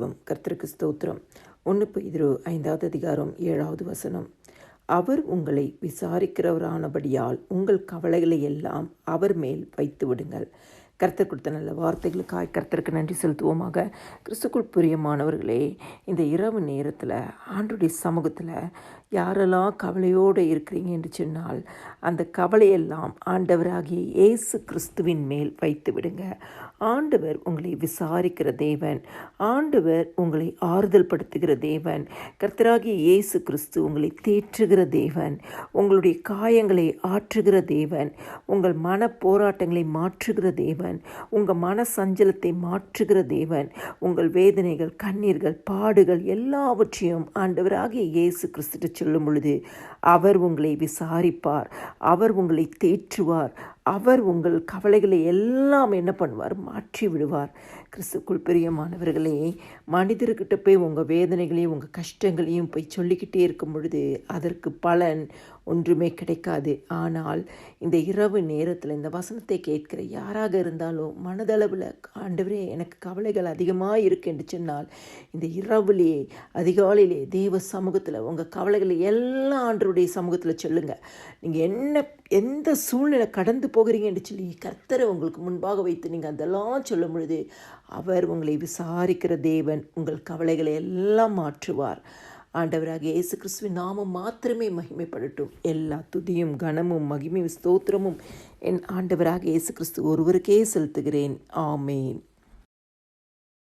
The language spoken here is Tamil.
ஜெபம் கர்த்தருக்கு ஸ்தோத்திரம். ஒன்று பெய்திரு ஐந்தாவது அதிகாரம் ஏழாவது வசனம். அவர் உங்களை விசாரிக்கிறவரானபடியால் உங்கள் கவலைகளை எல்லாம் அவர் மேல் வைத்து விடுங்கள் கருத்து கொடுத்த நல்ல வார்த்தைகளுக்காய் கருத்தருக்கு நன்றி செலுத்துவோமாக. கிறிஸ்துக்குள் பிரியமானவர்களே இந்த இரவு நேரத்தில் ஆண்டுடைய சமூகத்தில் யாரெல்லாம் கவலையோடு இருக்கிறீங்க என்று சொன்னால் அந்த கவலையெல்லாம் ஆண்டவராகிய இயேசு கிறிஸ்துவின் மேல் வைத்து விடுங்க. ஆண்டவர் உங்களை விசாரிக்கிற தேவன். ஆண்டவர் உங்களை ஆறுதல் படுத்துகிற தேவன். கர்த்தராகிய இயேசு கிறிஸ்து உங்களை தேற்றுகிற தேவன். உங்களுடைய காயங்களை ஆற்றுகிற தேவன். உங்கள் மன போராட்டங்களை மாற்றுகிற தேவன். உங்கள் மன சஞ்சலத்தை மாற்றுகிற தேவன். உங்கள் வேதனைகள் கண்ணீர்கள் பாடுகள் எல்லாவற்றையும் ஆண்டவராகிய இயேசு கிறிஸ்துட்டு சொல்லும் பொழுது அவர் உங்களை விசாரிப்பார். அவர் உங்களை தேற்றுவார். அவர் உங்கள் கவலைகளை எல்லாம் என்ன பண்ணுவார்? மாற்றி விடுவார். கிறிஸ்துக்குள் பிரியமானவர்களே மனிதர்கிட்ட போய் உங்கள் வேதனைகளையும் உங்கள் கஷ்டங்களையும் போய் சொல்லிக்கிட்டே இருக்கும் பொழுது அதற்கு பலன் ஒன்றுமே கிடைக்காது. ஆனால் இந்த இரவு நேரத்தில் இந்த வசனத்தை கேட்கிற யாராக இருந்தாலும் மனதளவில் ஆண்டவரே எனக்கு கவலைகள் அதிகமாக இருக்கு என்று சொன்னால் இந்த இரவுலேயே அதிகாலையிலே தேவ சமூகத்தில் உங்கள் கவலைகளை எல்லாம் ஆண்டருடைய சமூகத்தில் சொல்லுங்கள் நீங்கள் என்ன எந்த சூழ்நிலை கடந்து போகிறீங்கன்னு சொல்லி கர்த்தரை உங்களுக்கு முன்பாக வைத்து நீங்கள் அதெல்லாம் சொல்லும் பொழுது அவர் உங்களை விசாரிக்கிற தேவன் உங்கள் கவலைகளை எல்லாம் மாற்றுவார். ஆண்டவராக இயேசு கிறிஸ்துவின் நாமம் மாத்திரமே மகிமைப்படட்டும். எல்லா துதியும் கனமும் மகிமையும் ஸ்தோத்திரமும் என் ஆண்டவராக இயேசு கிறிஸ்து ஒருவருக்கே செலுத்துகிறேன். ஆமேன்.